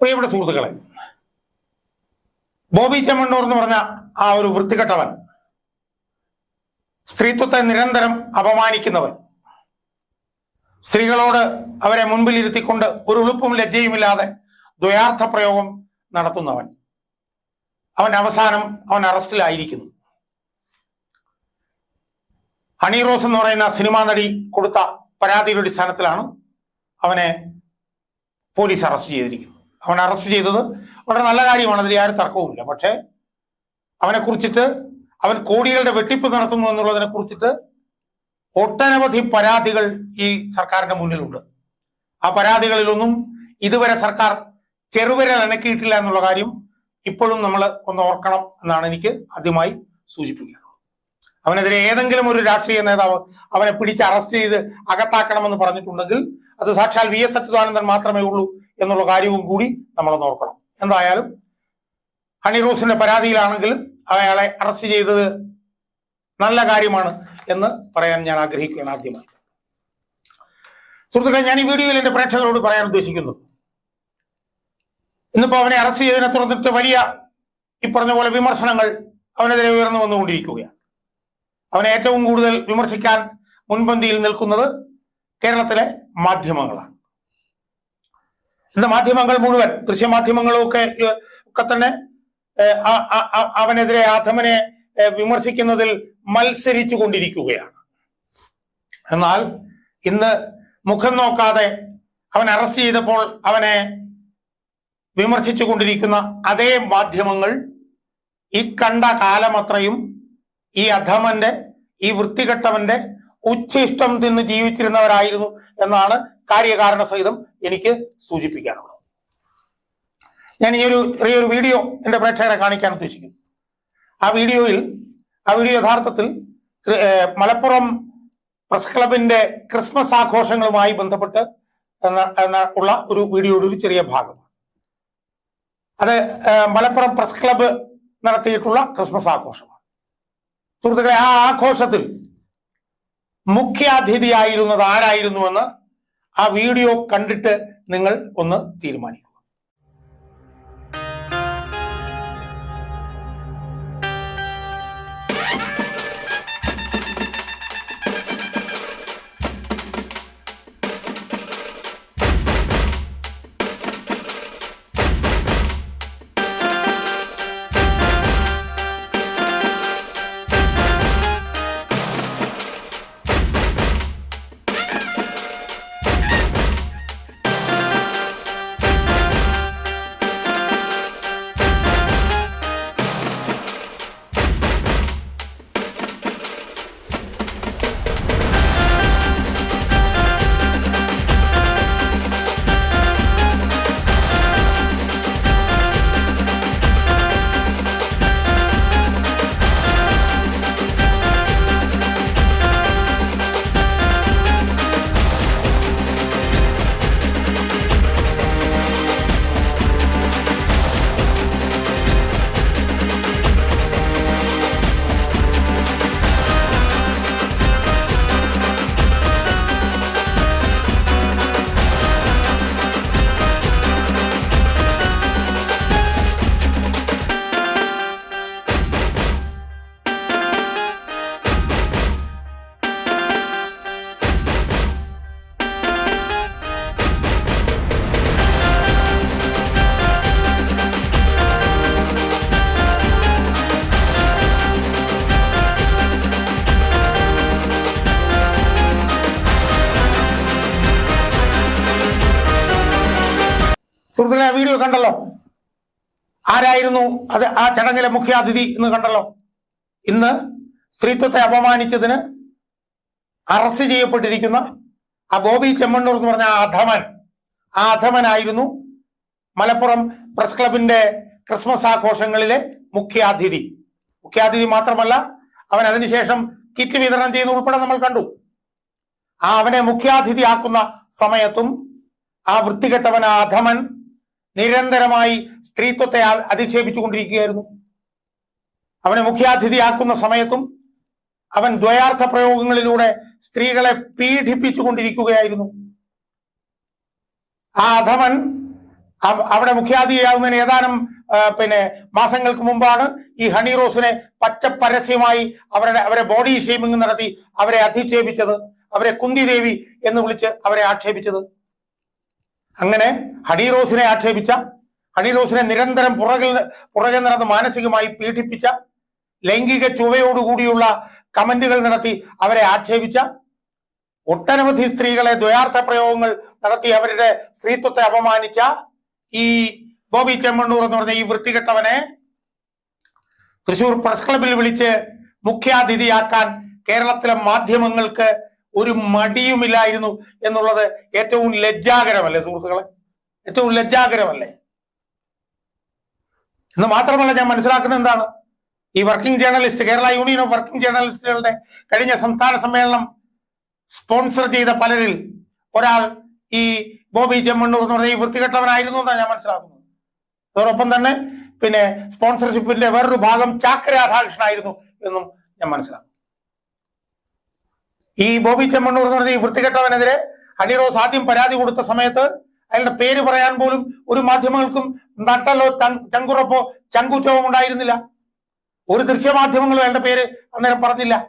പ്രിയപ്പെട്ട സുഹൃത്തുക്കളെ ബോബി ചെമ്മണ്ണൂർ എന്ന് പറഞ്ഞ ആ ഒരു വൃത്തികെട്ടവൻ സ്ത്രീത്വത്തെ നിരന്തരം അപമാനിക്കുന്നവൻ സ്ത്രീകളോട് അവരെ മുൻപിലിരുത്തിക്കൊണ്ട് ഒരു ഉളുപ്പും ലജ്ജയുമില്ലാതെ ദ്വയാർത്ഥ പ്രയോഗം നടത്തുന്നവൻ. അവൻ അവസാനം അവൻ അറസ്റ്റിലായിരിക്കുന്നു. ഹണി റോസ് എന്ന് പറയുന്ന സിനിമാ നടി കൊടുത്ത പരാതിയുടെ അടിസ്ഥാനത്തിലാണ് അവനെ പോലീസ് അറസ്റ്റ് ചെയ്തിരിക്കുന്നത്. അവൻ അറസ്റ്റ് ചെയ്തത്. വളരെ നല്ല കാര്യമാണ്. അതിൽ ആരും തർക്കവുമില്ല. പക്ഷേ അവനെ കുറിച്ചിട്ട് അവൻ കോടികളുടെ വെട്ടിപ്പ് നടത്തുന്നു എന്നുള്ളതിനെ കുറിച്ചിട്ട് ഒട്ടനവധി പരാതികൾ ഈ സർക്കാരിന്റെ മുന്നിലുണ്ട്. ആ പരാതികളിലൊന്നും ഇതുവരെ സർക്കാർ ചെറുവിരൽ അനക്കിയിട്ടില്ല എന്നുള്ള കാര്യം ഇപ്പോഴും നമ്മൾ ഒന്ന് ഓർക്കണം എന്നാണ് എനിക്ക് ആദ്യമായി സൂചിപ്പിക്കാറുള്ളത് അവനെതിരെ ഏതെങ്കിലും ഒരു രാഷ്ട്രീയ നേതാവ് അവനെ പിടിച്ച് അറസ്റ്റ് ചെയ്ത് അകത്താക്കണമെന്ന് പറഞ്ഞിട്ടുണ്ടെങ്കിൽ അത് സാക്ഷാൽ വി എസ് അച്യുതാനന്ദൻ മാത്രമേ ഉള്ളൂ എന്നുള്ള കാര്യവും കൂടി നമ്മൾ നോക്കണം എന്തായാലും ഹണി റോസിന്റെ പരാതിയിലാണെങ്കിലും അയാളെ അറസ്റ്റ് ചെയ്തത് നല്ല കാര്യമാണ് എന്ന് പറയാൻ ഞാൻ ആഗ്രഹിക്കുകയാണ് ആദ്യമായി. സുഹൃത്തുക്കളെ ഞാൻ ഈ വീഡിയോയിൽ എന്റെ പ്രേക്ഷകരോട് പറയാൻ ഉദ്ദേശിക്കുന്നു ഇന്നിപ്പോ അവനെ അറസ്റ്റ് ചെയ്തതിനെ തുടർന്നിട്ട് വലിയ ഈ പറഞ്ഞ പോലെ വിമർശനങ്ങൾ അവനെതിരെ ഉയർന്നു വന്നുകൊണ്ടിരിക്കുകയാണ്. അവനെ ഏറ്റവും കൂടുതൽ വിമർശിക്കാൻ മുൻപന്തിയിൽ നിൽക്കുന്നത് കേരളത്തിലെ മാധ്യമങ്ങളാണ്. ഇന്ന് മാധ്യമങ്ങൾ മുഴുവൻ ദൃശ്യമാധ്യമങ്ങളും ഒക്കെ ഒക്കെ തന്നെ അവനെതിരെ ആധമനെ വിമർശിക്കുന്നതിൽ മത്സരിച്ചു കൊണ്ടിരിക്കുകയാണ് എന്നാൽ ഇന്ന് മുഖം നോക്കാതെ അവൻ അറസ്റ്റ് ചെയ്തപ്പോൾ അവനെ വിമർശിച്ചു കൊണ്ടിരിക്കുന്ന അതേ മാധ്യമങ്ങൾ ഈ കണ്ട കാലമത്രയും ഈ അധമന്റെ ഈ വൃത്തികെട്ടവന്റെ ഉച്ഛിഷ്ടം തിന്ന് ജീവിച്ചിരുന്നവരായിരുന്നു എന്നാണ് കാര്യകാരണ സഹിതം എനിക്ക് സൂചിപ്പിക്കാനുള്ളത്. ഞാൻ ഈ ഒരു ചെറിയൊരു വീഡിയോ എന്റെ പ്രേക്ഷകരെ കാണിക്കാൻ ഉദ്ദേശിക്കുന്നു. ആ വീഡിയോയിൽ ആ വീഡിയോ യഥാർത്ഥത്തിൽ മലപ്പുറം പ്രസ് ക്ലബിന്റെ ക്രിസ്മസ് ആഘോഷങ്ങളുമായി ബന്ധപ്പെട്ട് ഉള്ള ഒരു വീഡിയോയുടെ ഒരു ചെറിയ ഭാഗമാണ്. അത് മലപ്പുറം പ്രസ് ക്ലബ്ബ് നടത്തിയിട്ടുള്ള ക്രിസ്മസ് ആഘോഷമാണ്. സുഹൃത്തുക്കളെ ആ ആഘോഷത്തിൽ മുഖ്യാതിഥിയായിരുന്നത് ആരായിരുന്നുവെന്ന് ആ വീഡിയോ കണ്ടിട്ട് നിങ്ങൾ ഒന്ന് തീരുമാനിക്കുക സുഹൃത്തുക്കളെ ആ വീഡിയോ കണ്ടല്ലോ. ആരായിരുന്നു? അത് ആ ചടങ്ങിലെ മുഖ്യാതിഥി എന്ന് കണ്ടല്ലോ. ഇന്ന് സ്ത്രീത്വത്തെ അപമാനിച്ചതിന് അറസ്റ്റ് ചെയ്യപ്പെട്ടിരിക്കുന്ന ആ ബോബി ചെമ്മണ്ണൂർ എന്ന് പറഞ്ഞ ആ അധമൻ ആ അധമനായിരുന്നു മലപ്പുറം പ്രസ് ക്ലബിന്റെ ക്രിസ്മസ് ആഘോഷങ്ങളിലെ മുഖ്യാതിഥി. മുഖ്യാതിഥി മാത്രമല്ല അവൻ അതിനുശേഷം കിറ്റ് വിതരണം ചെയ്ത് ഉൾപ്പെടെ നമ്മൾ കണ്ടു. ആ അവനെ മുഖ്യാതിഥിയാക്കുന്ന സമയത്തും ആ വൃത്തികെട്ടവൻ ആ അധമൻ നിരന്തരമായി സ്ത്രീത്വത്തെ അധിക്ഷേപിച്ചു അധിക്ഷേപിച്ചുകൊണ്ടിരിക്കുകയായിരുന്നു. അവനെ മുഖ്യാതിഥിയാക്കുന്ന സമയത്തും അവൻ ദ്വയാർത്ഥ പ്രയോഗങ്ങളിലൂടെ സ്ത്രീകളെ പീഡിപ്പിച്ചുകൊണ്ടിരിക്കുകയായിരുന്നു. ആ അധമൻ അവ- അവിടെ മുഖ്യാതിഥിയാവുന്നതിന് ഏതാനും പിന്നെ മാസങ്ങൾക്ക് മുമ്പാണ് ഈ ഹണി റോസിനെ പച്ച പരസ്യമായി അവരുടെ അവരെ ബോഡി ഷേമിംഗ് നടത്തി അവരെ അധിക്ഷേപിച്ചത്. അവരെ കുന്തി ദേവി എന്ന് വിളിച്ച് അവരെ ആക്ഷേപിച്ചത്. അങ്ങനെ ഹഡീറോസിനെ ആക്ഷേപിച്ച ഹഡീറോസിനെ നിരന്തരം പുറകിൽ പുറകെ നടന്ന് മാനസികമായി പീഡിപ്പിച്ച ലൈംഗിക ചുവയോടുകൂടിയുള്ള കമന്റുകൾ നടത്തി അവരെ ആക്ഷേപിച്ച ഒട്ടനവധി സ്ത്രീകളെ ദ്വയാർത്ഥ പ്രയോഗങ്ങൾ നടത്തി അവരുടെ സ്ത്രീത്വത്തെ അപമാനിച്ച ഈ ബോബി ചെമ്മണ്ണൂർ എന്ന് പറഞ്ഞ ഈ വൃത്തികെട്ടവനെ തൃശൂർ പ്രസ് ക്ലബിൽ വിളിച്ച് മുഖ്യാതിഥിയാക്കാൻ കേരളത്തിലെ മാധ്യമങ്ങൾക്ക് ഒരു മടിയുമില്ലായിരുന്നു എന്നുള്ളത് ഏറ്റവും ലജ്ജാകരമല്ലേ സുഹൃത്തുക്കളെ? ഏറ്റവും ലജ്ജാകരമല്ലേ? എന്ന് മാത്രമല്ല ഞാൻ മനസ്സിലാക്കുന്നത് എന്താണ്? ഈ working journalist Kerala union of working ജേർണലിസ്റ്റുകളുടെ കഴിഞ്ഞ സംസ്ഥാന സമ്മേളനം സ്പോൺസർ ചെയ്ത പലരിൽ ഒരാൾ ഈ ബോബി ചെമ്മണ്ണൂർ എന്ന് പറഞ്ഞ ഈ വൃത്തികെട്ടവനായിരുന്നു എന്നാണ് ഞാൻ മനസ്സിലാക്കുന്നത്. അതോടൊപ്പം തന്നെ പിന്നെ സ്പോൺസർഷിപ്പിന്റെ വേറൊരു ഭാഗം ചാക്ക രാധാകൃഷ്ണൻ ആയിരുന്നു എന്നും ഞാൻ മനസ്സിലാക്കും ഈ ബോബി ചെമ്മണ്ണൂർ എന്ന് പറഞ്ഞ ഈ വൃത്തികെട്ടവനെതിരെ അണിറോസ് ആദ്യം പരാതി കൊടുത്ത സമയത്ത് അയാളുടെ പേര് പറയാൻ പോലും ഒരു മാധ്യമങ്ങൾക്കും നട്ടലോ ചങ്- ചങ്കുറപ്പോ ചങ്കുച്ചവും ഉണ്ടായിരുന്നില്ല. ഒരു ദൃശ്യമാധ്യമങ്ങളും അയാളുടെ പേര് അന്നേരം പറഞ്ഞില്ല.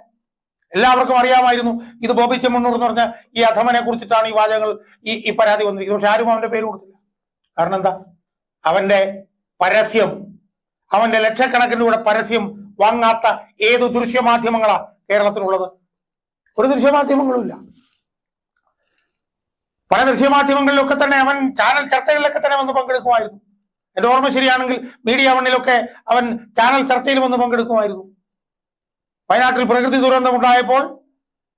എല്ലാവർക്കും അറിയാമായിരുന്നു ഇത് ബോബി ചെമ്മണ്ണൂർ എന്ന് പറഞ്ഞ ഈ അധമനെ കുറിച്ചിട്ടാണ് ഈ വാചകങ്ങൾ ഈ ഈ പരാതി വന്നിരിക്കുന്നത്. പക്ഷെ ആരും അവന്റെ പേര് കൊടുത്തില്ല. കാരണം എന്താ? അവന്റെ പരസ്യം അവന്റെ ലക്ഷക്കണക്കിന് കൂടെ പരസ്യം വാങ്ങാത്ത ഏത് ദൃശ്യമാധ്യമങ്ങളാ കേരളത്തിലുള്ളത്? ഒരു ദൃശ്യമാധ്യമങ്ങളും ഇല്ല പല ദൃശ്യമാധ്യമങ്ങളിലൊക്കെ തന്നെ അവൻ ചാനൽ ചർച്ചകളിലൊക്കെ തന്നെ വന്ന് പങ്കെടുക്കുമായിരുന്നു. എന്റെ ഓർമ്മ ശരിയാണെങ്കിൽ മീഡിയ വണ്ണിലൊക്കെ അവൻ ചാനൽ ചർച്ചയിൽ വന്ന് പങ്കെടുക്കുമായിരുന്നു. വയനാട്ടിൽ പ്രകൃതി ദുരന്തം ഉണ്ടായപ്പോൾ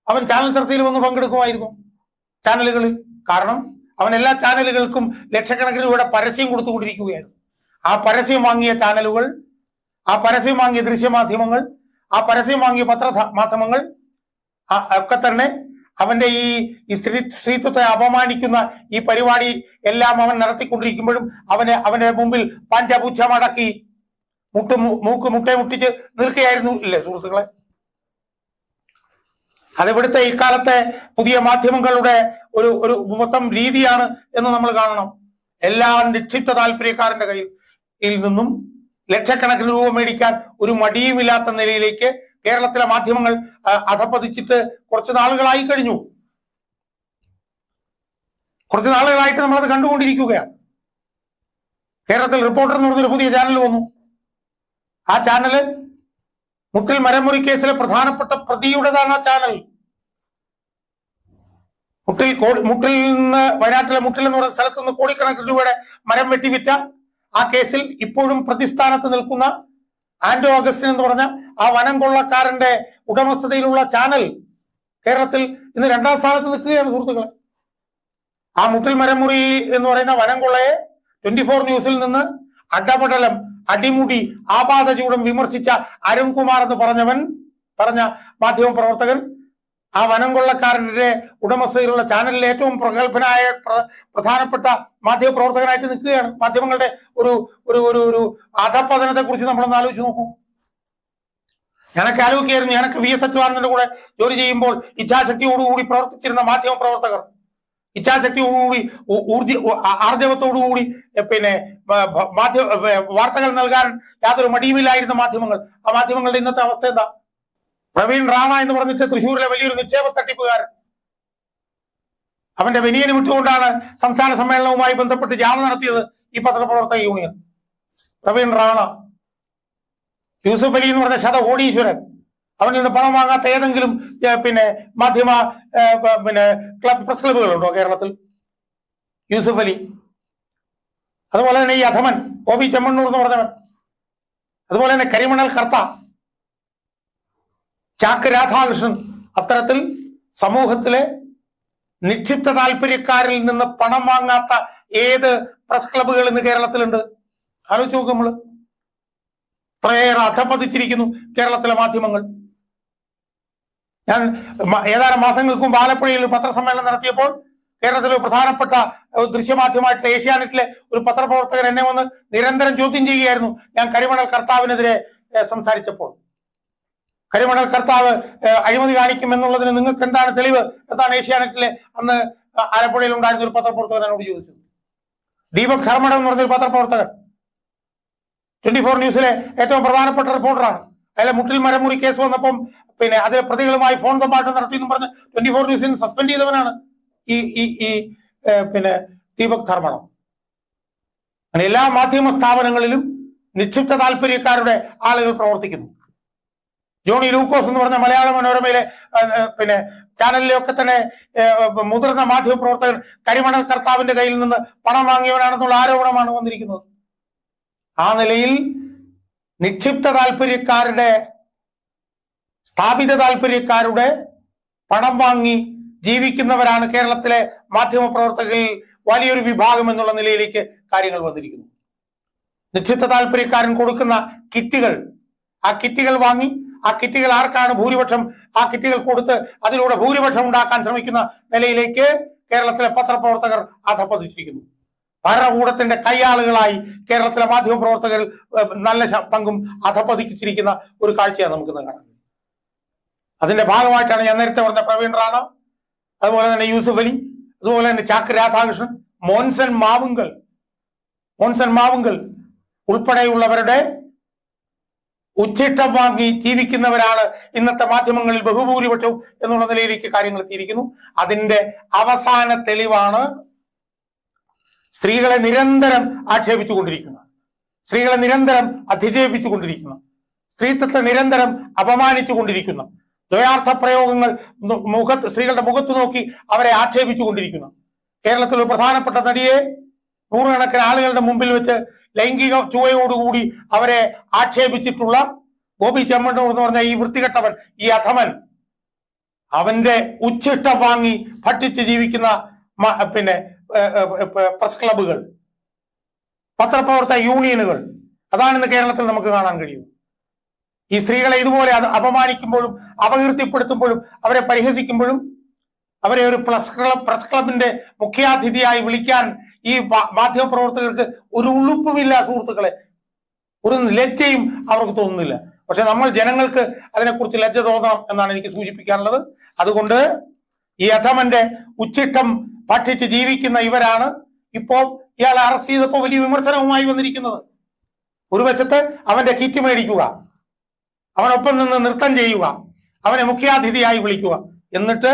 അവൻ ചാനൽ ചർച്ചയിൽ വന്ന് പങ്കെടുക്കുമായിരുന്നു. ചാനലുകളിൽ കാരണം അവൻ എല്ലാ ചാനലുകൾക്കും ലക്ഷക്കണക്കിന് രൂപയുടെ പരസ്യം കൊടുത്തുകൊണ്ടിരിക്കുകയായിരുന്നു. ആ പരസ്യം വാങ്ങിയ ചാനലുകൾ ആ പരസ്യം വാങ്ങിയ ദൃശ്യമാധ്യമങ്ങൾ ആ പരസ്യം വാങ്ങിയ പത്ര മാധ്യമങ്ങൾ ഒക്കെ തന്നെ അവന്റെ ഈ സ്ത്രീ സ്ത്രീത്വത്തെ അപമാനിക്കുന്ന ഈ പരിപാടി എല്ലാം അവൻ നടത്തിക്കൊണ്ടിരിക്കുമ്പോഴും അവനെ അവന്റെ മുമ്പിൽ പഞ്ചപുച്ഛ മടക്കി മുട്ട് മൂക്ക് മുട്ടെ മുട്ടിച്ച് നിൽക്കുകയായിരുന്നു ഇല്ലേ സുഹൃത്തുക്കളെ? അതിവിടുത്തെ ഇക്കാലത്തെ പുതിയ മാധ്യമങ്ങളുടെ ഒരു ഒരു മൊത്തം രീതിയാണ് എന്ന് നമ്മൾ കാണണം. എല്ലാ നിക്ഷിപ്ത താല്പര്യക്കാരന്റെ കയ്യിൽ നിന്നും ലക്ഷക്കണക്കിന് രൂപ മേടിക്കാൻ ഒരു മടിയുമില്ലാത്ത നിലയിലേക്ക് കേരളത്തിലെ മാധ്യമങ്ങൾ അധപ്പതിച്ചിട്ട് കുറച്ച് നാളുകളായി കഴിഞ്ഞു. കുറച്ച് നാളുകളായിട്ട് നമ്മളത് കണ്ടുകൊണ്ടിരിക്കുകയാണ്. കേരളത്തിൽ റിപ്പോർട്ടർ എന്ന് പറഞ്ഞൊരു പുതിയ ചാനൽ വന്നു. ആ ചാനൽ മുട്ടിൽ മരമുറി കേസിലെ പ്രധാനപ്പെട്ട പ്രതിയുടേതാണ് ആ ചാനൽ. മുട്ടിൽ മുട്ടിൽ നിന്ന് വയനാട്ടിലെ മുട്ടിൽ എന്ന് പറയുന്ന സ്ഥലത്ത് നിന്ന് കോടിക്കണക്കിന് രൂപയുടെ മരം വെട്ടിവിറ്റ ആ കേസിൽ ഇപ്പോഴും പ്രതിസ്ഥാനത്ത് നിൽക്കുന്ന ആന്റോ അഗസ്റ്റിൻ എന്ന് പറഞ്ഞ ആ വനം കൊള്ളക്കാരന്റെ ഉടമസ്ഥതയിലുള്ള ചാനൽ കേരളത്തിൽ ഇന്ന് രണ്ടാം സ്ഥാനത്ത് നിൽക്കുകയാണ് സുഹൃത്തുക്കളെ. ആ മുട്ടിൽ മരമുറി എന്ന് പറയുന്ന വനം കൊള്ളയെ ട്വന്റി ഫോർ ന്യൂസിൽ നിന്ന് അഡപടലം അടിമുടി ആപാദചൂടം വിമർശിച്ച അരുൺകുമാർ എന്ന് പറഞ്ഞവൻ പറഞ്ഞ മാധ്യമ പ്രവർത്തകൻ ആ വനം കൊള്ളക്കാരന്റെ ഉടമസ്ഥയിലുള്ള ചാനലിലെ ഏറ്റവും പ്രഗത്ഭനായ പ്ര- പ്രധാനപ്പെട്ട മാധ്യമപ്രവർത്തകനായിട്ട് നിൽക്കുകയാണ്. മാധ്യമങ്ങളുടെ ഒരു ഒരു ഒരു ഒരു അധപ്പതനത്തെ കുറിച്ച് നമ്മളൊന്ന് ആലോചിച്ച് നോക്കൂ. ഞാനൊക്കെ ആലോചിക്കായിരുന്നു ഞാനൊക്കെ വി എസ് അച്യുതാനന്ദന്റെ കൂടെ ജോലി ചെയ്യുമ്പോൾ ഇച്ഛാശക്തിയോടുകൂടി പ്രവർത്തിച്ചിരുന്ന മാധ്യമ പ്രവർത്തകർ. ഇച്ഛാശക്തിയോടുകൂടി ഊർജ ആർജവത്തോടുകൂടി പിന്നെ മാധ്യമ വാർത്തകൾ നൽകാൻ യാതൊരു മടിയുമില്ലായിരുന്ന മാധ്യമങ്ങൾ. ആ മാധ്യമങ്ങളുടെ ഇന്നത്തെ അവസ്ഥ എന്താ? പ്രവീൺ റാണ എന്ന് പറഞ്ഞിട്ട് തൃശ്ശൂരിലെ വലിയൊരു നിക്ഷേപ തട്ടിപ്പുകാരൻ. അവന്റെ വെനിയന് വിട്ടുകൊണ്ടാണ് സംസ്ഥാന സമ്മേളനവുമായി ബന്ധപ്പെട്ട് ജാഥ നടത്തിയത് ഈ പത്രപ്രവർത്തക യൂണിയൻ. പ്രവീൺ റാണ യൂസുഫ് അലി എന്ന് പറഞ്ഞ ശത കോടീശ്വരൻ അവനിൽ നിന്ന് പണം വാങ്ങാത്ത ഏതെങ്കിലും പിന്നെ മാധ്യമ പിന്നെ ക്ലബ് പ്രസ് ക്ലബുകളുണ്ടോ കേരളത്തിൽ? യൂസുഫ് അലി. അതുപോലെ തന്നെ ഈ അധമൻ ഒ ബി ചെമ്മണ്ണൂർ എന്ന് പറഞ്ഞവൻ. അതുപോലെ തന്നെ കരിമണൽ കർത്ത ചാക്ക് രാധാകൃഷ്ണൻ അത്തരത്തിൽ സമൂഹത്തിലെ നിക്ഷിപ്ത താല്പര്യക്കാരിൽ നിന്ന് പണം വാങ്ങാത്ത ഏത് പ്രസ് ക്ലബുകൾ ഇന്ന് കേരളത്തിലുണ്ട്? ആലോചിച്ച് നോക്ക് നമ്മൾ. ഇത്രയേറെ അധപ്പതിച്ചിരിക്കുന്നു കേരളത്തിലെ മാധ്യമങ്ങൾ. ഞാൻ ഏതാനും മാസങ്ങൾക്ക് മുമ്പ് ആലപ്പുഴയിൽ പത്രസമ്മേളനം നടത്തിയപ്പോൾ കേരളത്തിലെ പ്രധാനപ്പെട്ട ദൃശ്യമാധ്യമമായിട്ടുള്ള ഏഷ്യാനെറ്റിലെ ഒരു പത്രപ്രവർത്തകർ എന്നെ വന്ന് നിരന്തരം ചോദ്യം ചെയ്യുകയായിരുന്നു. ഞാൻ കരിമണൽ കർത്താവിനെതിരെ സംസാരിച്ചപ്പോൾ. കരിമണൽ കർത്താവ് അഴിമതി കാണിക്കും എന്നുള്ളതിന് നിങ്ങൾക്ക് എന്താണ് തെളിവ്? എന്താണ് ഏഷ്യാനെറ്റിലെ അന്ന് ആലപ്പുഴയിൽ ഉണ്ടായിരുന്ന ഒരു പത്രപ്രവർത്തകൻ എന്നോട് ചോദിച്ചത്. ദീപക് ധർമ്മടം എന്ന് പറഞ്ഞൊരു പത്രപ്രവർത്തകൻ. ട്വന്റി ഫോർ ന്യൂസിലെ ഏറ്റവും പ്രധാനപ്പെട്ട റിപ്പോർട്ടറാണ്. അയാളെ മുട്ടിൽ മരമുറി കേസ് വന്നപ്പം പിന്നെ അതിലെ പ്രതികളുമായി ഫോൺ സംഭാഷണം നടത്തി എന്ന് പറഞ്ഞ് ട്വന്റി ഫോർ ന്യൂസിൽ സസ്പെൻഡ് ചെയ്തവനാണ് ഈ ഈ ഈ പിന്നെ ദീപക് ധർമ്മണം എല്ലാ മാധ്യമ സ്ഥാപനങ്ങളിലും നിക്ഷിപ്ത താല്പര്യക്കാരുടെ ആളുകൾ പ്രവർത്തിക്കുന്നു. ജോണി ലൂക്കോസ് എന്ന് പറഞ്ഞ മലയാള മനോരമയിലെ പിന്നെ ചാനലിലൊക്കെ തന്നെ മുതിർന്ന മാധ്യമ പ്രവർത്തകൻ കരിമണൽ കർത്താവിന്റെ കയ്യിൽ നിന്ന് പണം വാങ്ങിയവനാണെന്നുള്ള ആരോപണമാണ് വന്നിരിക്കുന്നത്. ആ നിലയിൽ നിക്ഷിപ്ത താല്പര്യക്കാരുടെ സ്ഥാപിത താല്പര്യക്കാരുടെ പണം വാങ്ങി ജീവിക്കുന്നവരാണ് കേരളത്തിലെ മാധ്യമ പ്രവർത്തകരിൽ വലിയൊരു വിഭാഗം എന്നുള്ള നിലയിലേക്ക് കാര്യങ്ങൾ വന്നിരിക്കുന്നു. നിക്ഷിപ്ത താല്പര്യക്കാരൻ കൊടുക്കുന്ന കിറ്റുകൾ ആ കിറ്റുകൾ വാങ്ങി ആ കിറ്റുകൾ ആർക്കാണ് ഭൂരിപക്ഷം? ആ കിറ്റുകൾ കൊടുത്ത് അതിലൂടെ ഭൂരിപക്ഷം ഉണ്ടാക്കാൻ ശ്രമിക്കുന്ന നിലയിലേക്ക് കേരളത്തിലെ പത്രപ്രവർത്തകർ അധപ്പതിച്ചിരിക്കുന്നു ഭരണകൂടത്തിന്റെ കയ്യാളുകളായി കേരളത്തിലെ മാധ്യമപ്രവർത്തകർ നല്ല പങ്കും അധപ്പതിച്ചിരിക്കുന്ന ഒരു കാഴ്ചയാണ് നമുക്കിന്ന് കാണുന്നത് അതിന്റെ ഭാഗമായിട്ടാണ് ഞാൻ നേരത്തെ പറഞ്ഞ പ്രവീൺ റാണ അതുപോലെ തന്നെ യൂസുഫ് അലി അതുപോലെ തന്നെ ചാക്ക് രാധാകൃഷ്ണൻ മോൻസൻ മാവുങ്കൽ. മോൻസൻ മാവുങ്കൽ ഉൾപ്പെടെയുള്ളവരുടെ ഉച്ചിഷ്ടം വാങ്ങി ജീവിക്കുന്നവരാണ് ഇന്നത്തെ മാധ്യമങ്ങളിൽ ബഹുഭൂരിപക്ഷവും എന്നുള്ള നിലയിലേക്ക് കാര്യങ്ങൾ എത്തിയിരിക്കുന്നു. അതിന്റെ അവസാന തെളിവാണ് സ്ത്രീകളെ നിരന്തരം ആക്ഷേപിച്ചു കൊണ്ടിരിക്കുന്നത് സ്ത്രീകളെ നിരന്തരം അധിക്ഷേപിച്ചു കൊണ്ടിരിക്കുന്നു സ്ത്രീത്വത്തെ നിരന്തരം അപമാനിച്ചു കൊണ്ടിരിക്കുന്നു ദ്വയാർത്ഥ പ്രയോഗങ്ങൾ മുഖത്ത് സ്ത്രീകളുടെ മുഖത്ത് നോക്കി അവരെ ആക്ഷേപിച്ചു കൊണ്ടിരിക്കുന്നു കേരളത്തിൽ ഒരു പ്രധാനപ്പെട്ട നടിയെ നൂറുകണക്കിന് ആളുകളുടെ മുമ്പിൽ വെച്ച് ലൈംഗിക ചുവയോടുകൂടി അവരെ ആക്ഷേപിച്ചിട്ടുള്ള ഗോപി ചെമ്മണ്ണൂർ എന്ന് പറഞ്ഞ ഈ വൃത്തികെട്ടവൻ ഈ അധമൻ. അവന്റെ ഉച്ചിഷ്ടം വാങ്ങി ഭക്ഷിച്ച് ജീവിക്കുന്ന പിന്നെ പ്രസ് ക്ലബുകൾ പത്രപ്രവർത്തക യൂണിയനുകൾ. അതാണ് ഇന്ന് കേരളത്തിൽ നമുക്ക് കാണാൻ കഴിയുന്നത്. ഈ സ്ത്രീകളെ ഇതുപോലെ അത് അപമാനിക്കുമ്പോഴും അപകീർത്തിപ്പെടുത്തുമ്പോഴും അവരെ പരിഹസിക്കുമ്പോഴും അവരെ ഒരു പ്ലസ് ക്ലബ് പ്രസ് ക്ലബിന്റെ മുഖ്യാതിഥിയായി വിളിക്കാൻ ഈ മാധ്യമ പ്രവർത്തകർക്ക് ഒരു ഉളുപ്പുമില്ല സുഹൃത്തുക്കളെ ഒരു ലജ്ജയും അവർക്ക് തോന്നുന്നില്ല. പക്ഷെ നമ്മൾ ജനങ്ങൾക്ക് അതിനെക്കുറിച്ച് ലജ്ജ തോന്നണം എന്നാണ് എനിക്ക് സൂചിപ്പിക്കാനുള്ളത്. അതുകൊണ്ട് ഈ അധമന്റെ ഉച്ചിട്ടം ഭക്ഷിച്ച് ജീവിക്കുന്ന ഇവരാണ് ഇപ്പോൾ ഇയാളെ അറസ്റ്റ് ചെയ്തപ്പോൾ വലിയ വിമർശനവുമായി വന്നിരിക്കുന്നത്. ഒരു വശത്ത് അവന്റെ കിറ്റ് മേടിക്കുക അവനൊപ്പം നിന്ന് നൃത്തം ചെയ്യുക അവനെ മുഖ്യാതിഥിയായി വിളിക്കുക എന്നിട്ട്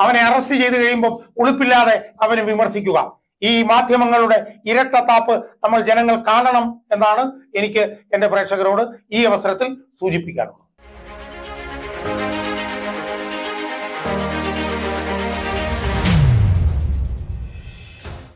അവനെ അറസ്റ്റ് ചെയ്ത് കഴിയുമ്പോൾ ഉളുപ്പില്ലാതെ അവനെ വിമർശിക്കുക. ഈ മാധ്യമങ്ങളുടെ ഇരട്ടത്താപ്പ് നമ്മൾ ജനങ്ങൾ കാണണം എന്നാണ് എനിക്ക് എന്റെ പ്രേക്ഷകരോട് ഈ അവസരത്തിൽ സൂചിപ്പിക്കാറുള്ളത്.